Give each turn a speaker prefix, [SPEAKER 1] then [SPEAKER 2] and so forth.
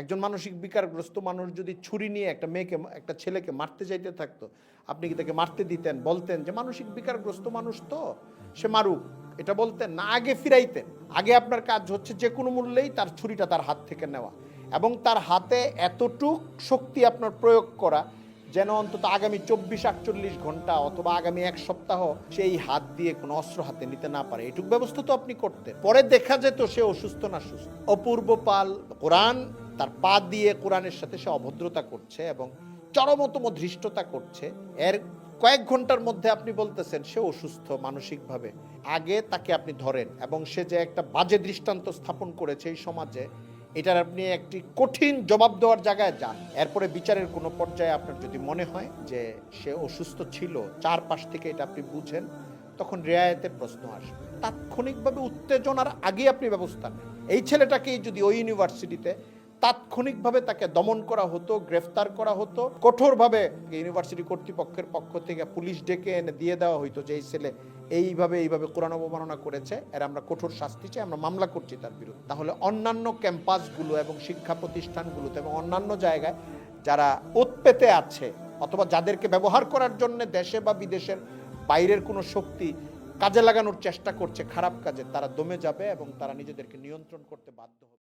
[SPEAKER 1] একজন মানসিক বিকারগ্রস্ত মানুষ যদি ছুরি নিয়ে একটা মেয়েকে, একটা ছেলেকে মারতে যাইতে থাকতো, আপনি কি তাকে মারতে দিতেন, বলতেন যে মানসিক বিকারগ্রস্ত মানুষ তো, সে মারুক। এটা বলতেন, না, আগে ফিরাইতেন। আগে আপনার কাজ হচ্ছে যে কোনো মূল্যেই তার ছুরিটা তার হাত থেকে নেওয়া এবং তার হাতে এতটুক শক্তি আপনার প্রয়োগ করা যেন অন্তত আগামী চব্বিশ, আটচল্লিশ ঘণ্টা অথবা আগামী এক সপ্তাহ সেই হাত দিয়ে কোনো অস্ত্র হাতে নিতে না পারে। এটুক ব্যবস্থা তো আপনি করতেন। পরে দেখা যেত সে অসুস্থ না সুস্থ। অপূর্ব পাল, কোরআন তার পা দিয়ে কোরআনের সাথে সে অভদ্রতা করছে এবং চরমতম ধৃষ্টতা করছে। এর কয়েক ঘণ্টার মধ্যে আপনি বলতেছেন, সে অসুস্থ মানসিকভাবে। আগে তাকে আপনি ধরেন এবং সে যে একটা বাজে দৃষ্টান্ত স্থাপন করেছে এই সমাজে, এটার আপনি একটি কঠিন জবাব দেওয়ার জায়গায় যান। এরপরে বিচারের কোনো পর্যায়ে আপনার যদি মনে হয় যে সে অসুস্থ ছিল, চারপাশ থেকে এটা আপনি বুঝেন, তখন রেয়ায়তের প্রশ্ন আসবে। তাৎক্ষণিকভাবে উত্তেজনার আগে আপনি ব্যবস্থা নেন। এই ছেলেটাকেই যদি ওই ইউনিভার্সিটিতে তাৎক্ষণিকভাবে তাকে দমন করা হতো, গ্রেফতার করা হতো। কঠোরভাবে ইউনিভার্সিটি কর্তৃপক্ষের পক্ষ থেকে পুলিশ ডেকে এনে দিয়ে দেওয়া হইতো যে, এই ছেলে এইভাবে এইভাবে কোরআন অবমাননা করেছে, এর আমরা কঠোর শাস্তি চাই, আমরা মামলা করছি তার বিরুদ্ধে। তাহলে অন্যান্য ক্যাম্পাসগুলো এবং শিক্ষা প্রতিষ্ঠানগুলোতে এবং অন্যান্য জায়গায় যারা উৎপেতে আছে অথবা যাদেরকে ব্যবহার করার জন্য দেশে বা বিদেশের বাইরের কোনো শক্তি কাজে লাগানোর চেষ্টা করছে খারাপ কাজে, তারা দমে যাবে এবং তারা নিজেদেরকে নিয়ন্ত্রণ করতে বাধ্য হবে।